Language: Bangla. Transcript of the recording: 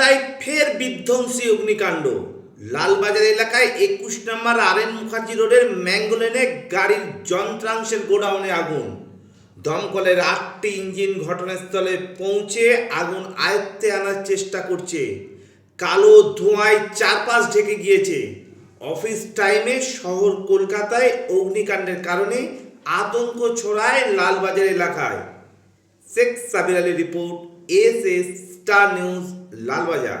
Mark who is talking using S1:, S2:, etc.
S1: কলকাতায় ফের বিধ্বংসী অগ্নিকাণ্ড। লালবাজার এলাকায় একুশ নম্বর আর এন মুখার্জি রোডের ম্যাঙ্গোলেনে গাড়ির যন্ত্রাংশের গোডাউনে আগুন। দমকলের আটটি ইঞ্জিন ঘটনাস্থলে পৌঁছে আগুন আয়ত্তে আনার চেষ্টা করছে। কালো ধোঁয়ায় চারপাশ ঢেকে গিয়েছে। অফিস টাইমে শহর কলকাতায় অগ্নিকাণ্ডের কারণে আতঙ্ক ছড়ায় লালবাজার এলাকায়। Sheikh Sabir Ali report S S star news Lalbazar.